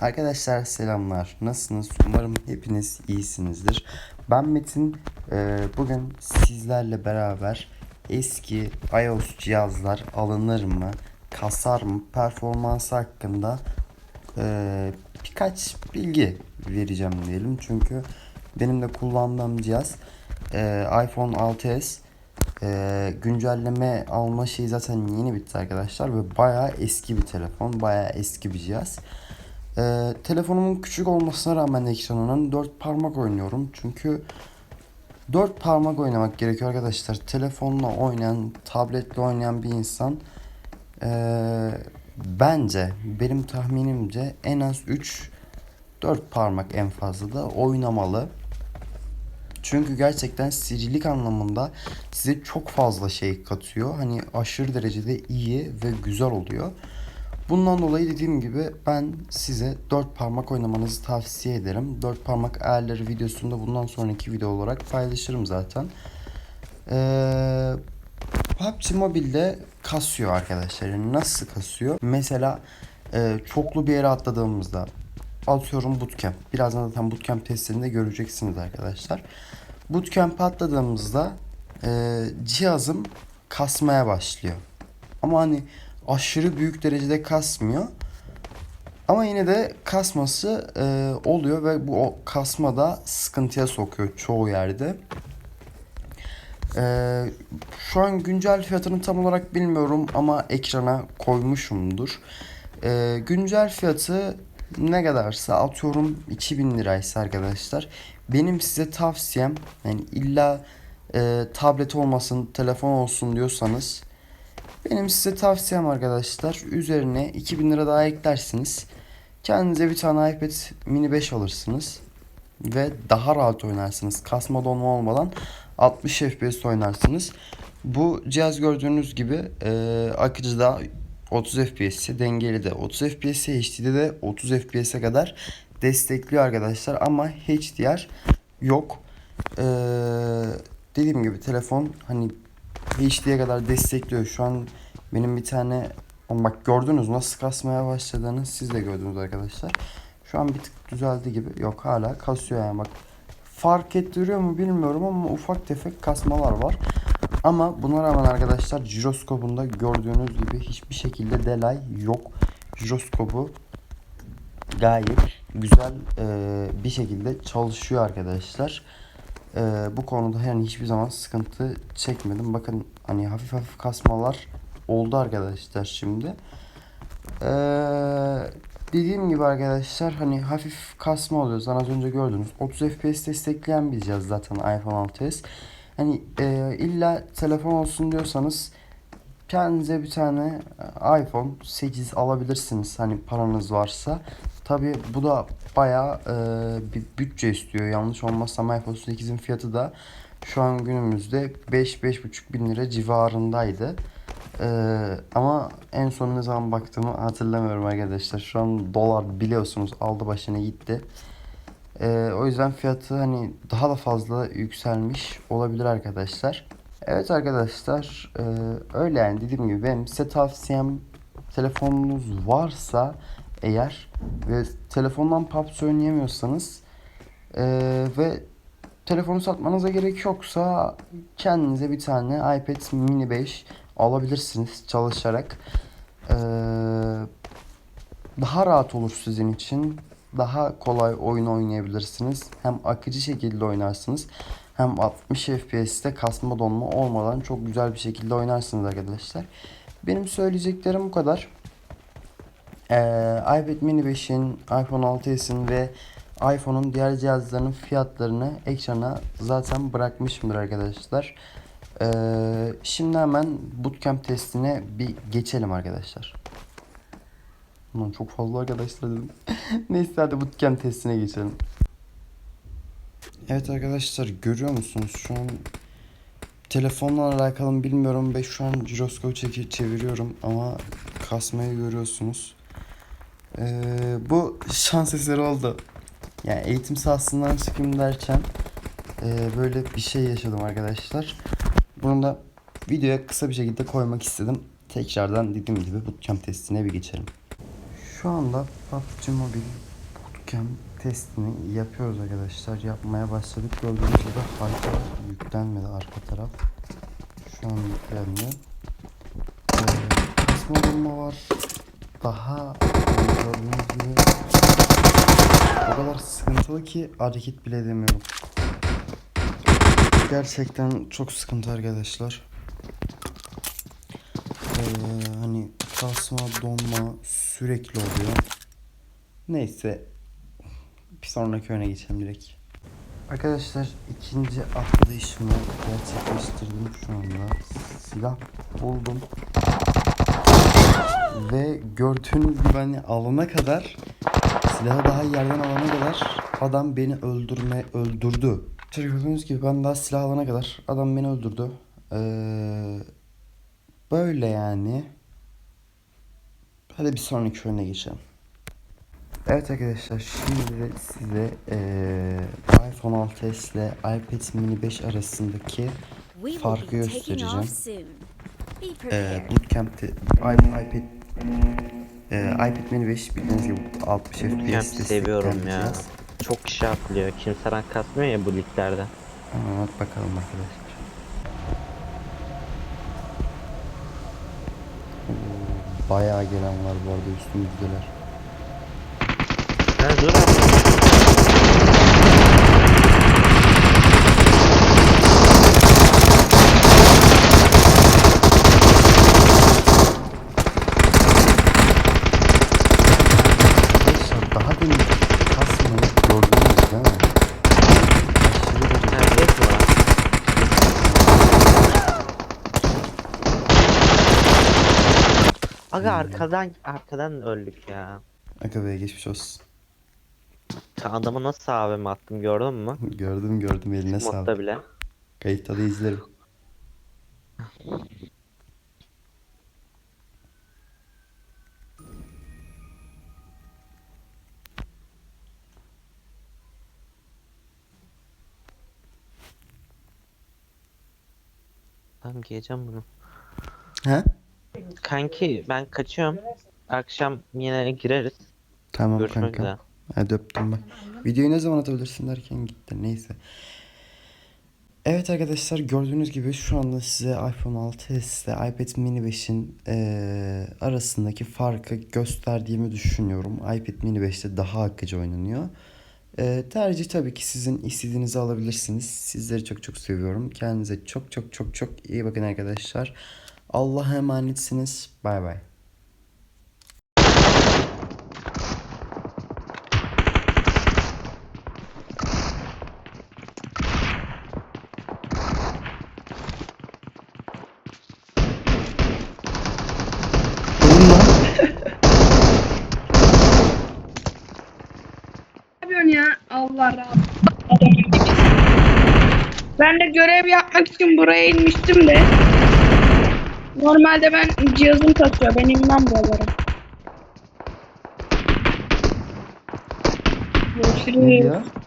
Arkadaşlar selamlar. Nasılsınız? Umarım hepiniz iyisinizdir. Ben Metin. Ee, bugün sizlerle beraber eski iOS cihazlar alınır mı, kasar mı, performansı hakkında ee, birkaç bilgi vereceğim diyelim. Çünkü benim de kullandığım cihaz ee, iPhone 6s ee, güncelleme alma şeyi zaten yeni bitti arkadaşlar ve bayağı eski bir telefon, bayağı eski bir cihaz. Ee, telefonumun küçük olmasına rağmen ekranının dört parmak oynuyorum. Çünkü dört parmak oynamak gerekiyor arkadaşlar. Telefonla oynayan, tabletle oynayan bir insan ee, bence benim tahminimce en az 3 4 parmak en fazla da oynamalı. Çünkü gerçekten sicillik anlamında size çok fazla şey katıyor. Hani aşırı derecede iyi ve güzel oluyor. Bundan dolayı dediğim gibi ben size 4 parmak oynamanızı tavsiye ederim. 4 parmak ayarları videosunda bundan sonraki video olarak paylaşırım zaten. Ee, PUBG Mobile'de kasıyor arkadaşlar. Yani nasıl kasıyor? Mesela e, çoklu bir yere atladığımızda atıyorum bootcamp. Birazdan zaten bootcamp testlerinde göreceksiniz arkadaşlar. Bootcamp'e atladığımızda e, cihazım kasmaya başlıyor. Ama hani aşırı büyük derecede kasmıyor. Ama yine de kasması e, oluyor ve bu kasma da sıkıntıya sokuyor çoğu yerde. E, şu an güncel fiyatını tam olarak bilmiyorum ama ekrana koymuşumdur. E, güncel fiyatı ne kadarsa atıyorum 2000 liraysa arkadaşlar. Benim size tavsiyem yani illa e, tablet olmasın telefon olsun diyorsanız benim size tavsiyem arkadaşlar üzerine 2000 lira daha eklersiniz. Kendinize bir tane iPad mini 5 alırsınız. Ve daha rahat oynarsınız. Kasma donma olmadan 60 FPS oynarsınız. Bu cihaz gördüğünüz gibi e, akıcıda 30 FPS'e dengeli de 30 FPS'e HD'de de 30 FPS'e kadar destekliyor arkadaşlar ama HDR yok. Ee, dediğim gibi telefon hani HD'ye kadar destekliyor. Şu an benim bir tane bak gördünüz nasıl kasmaya başladığını siz de gördünüz arkadaşlar. Şu an bir tık düzeldi gibi. Yok hala kasıyor yani bak. Fark ettiriyor mu bilmiyorum ama ufak tefek kasmalar var. Ama buna rağmen arkadaşlar jiroskopunda gördüğünüz gibi hiçbir şekilde delay yok. Jiroskopu gayet güzel bir şekilde çalışıyor arkadaşlar. E, bu konuda yani hiçbir zaman sıkıntı çekmedim. Bakın hani hafif hafif kasmalar oldu arkadaşlar şimdi. E, dediğim gibi arkadaşlar hani hafif kasma oluyor. Zaten az önce gördünüz. 30 FPS destekleyen bir cihaz zaten iPhone 6s. Hani e, illa telefon olsun diyorsanız kendinize bir tane iPhone 8 alabilirsiniz hani paranız varsa. Tabi bu da bayağı e, bir bütçe istiyor. Yanlış olmazsam iPhone 8'in fiyatı da şu an günümüzde 5-5,5 bin lira civarındaydı. E, ama en son ne zaman baktığımı hatırlamıyorum arkadaşlar. Şu an dolar biliyorsunuz aldı başına gitti. E, o yüzden fiyatı hani daha da fazla yükselmiş olabilir arkadaşlar. Evet arkadaşlar e, öyle yani dediğim gibi benim size tavsiyem telefonunuz varsa eğer ve telefondan PUBG oynayamıyorsanız e, ve telefonu satmanıza gerek yoksa kendinize bir tane iPad mini 5 alabilirsiniz çalışarak. E, daha rahat olur sizin için. Daha kolay oyun oynayabilirsiniz. Hem akıcı şekilde oynarsınız. Hem 60 FPS'te kasma donma olmadan çok güzel bir şekilde oynarsınız arkadaşlar. Benim söyleyeceklerim bu kadar. Ee, iPad mini 5'in, iPhone 6s'in ve iPhone'un diğer cihazlarının fiyatlarını ekrana zaten bırakmışımdır arkadaşlar. Ee, şimdi hemen bootcamp testine bir geçelim arkadaşlar. Aman çok fazla arkadaşlar dedim. Neyse hadi bootcamp testine geçelim. Evet arkadaşlar görüyor musunuz şu an telefonla alakalı bilmiyorum ben şu an jiroskopu çeki çeviriyorum ama kasmayı görüyorsunuz. Ee, bu şans eseri oldu. Yani eğitim sahasından çıkayım derken e, böyle bir şey yaşadım arkadaşlar. Bunu da videoya kısa bir şekilde koymak istedim. Tekrardan dediğim gibi bootcamp testine bir geçelim. Şu anda PUBG Mobile Bootcamp testini yapıyoruz arkadaşlar. Yapmaya başladık. Gördüğünüz gibi harita yüklenmedi arka taraf. Şu an yüklendi. Ee, kasma durma var. Daha gördüğünüz gibi o kadar sıkıntılı ki hareket bile edemiyorum. Gerçekten çok sıkıntı arkadaşlar. Ee, hani kasma donma sürekli oluyor. Neyse bir sonraki öne geçelim direkt. Arkadaşlar ikinci atlayışımı gerçekleştirdim şu anda. Silah buldum. Ve gibi hani alana kadar silahı daha yerden alana kadar adam beni öldürme öldürdü. İşte gördüğünüz gibi ben daha silah alana kadar adam beni öldürdü. Ee, böyle yani. Hadi bir sonraki oyuna geçelim. Evet arkadaşlar şimdi size eee iPhone 6s ile iPad mini 5 arasındaki farkı göstereceğim. prepared. Bootcamp'te iPad eee iPad mini 5 bildiğiniz gibi 60 FPS seviyorum ya. cihaz. Çok kişi atlıyor. Kimse rank kasmıyor ya bu liglerde. Bak bakalım arkadaşlar. Oo, Bayağı gelen var bu arada üstümüzdeler. Ha dur abi. Arkadaşlar daha demin kasmayı gördünüz değil mi? Aşırı derecede Herkes mi var? Aga arkadan arkadan öldük ya. Aga be geçmiş olsun. Adamı nasıl abim attım gördün mü? Gördüm gördüm eline sağlık. bile. Kayıtta da izlerim. Tamam giyeceğim bunu. He? Kanki ben kaçıyorum. Akşam yine gireriz. Tamam Görüşmek kanka. üzere. Hadi öptüm ben. Videoyu ne zaman atabilirsin derken gitti. Neyse. Evet arkadaşlar gördüğünüz gibi şu anda size iPhone 6s ile iPad mini 5'in eee, arasındaki farkı gösterdiğimi düşünüyorum. iPad mini 5'te daha akıcı oynanıyor. Eee, tercih tabii ki sizin istediğinizi alabilirsiniz. Sizleri çok çok seviyorum. Kendinize çok çok çok çok iyi bakın arkadaşlar. Allah'a emanetsiniz. Bay bay. yapıyorsun ya? Allah razı olsun. Ben de görev yapmak için buraya inmiştim de. Normalde ben cihazım kasıyor. Ben inmem buralara. Görüşürüz.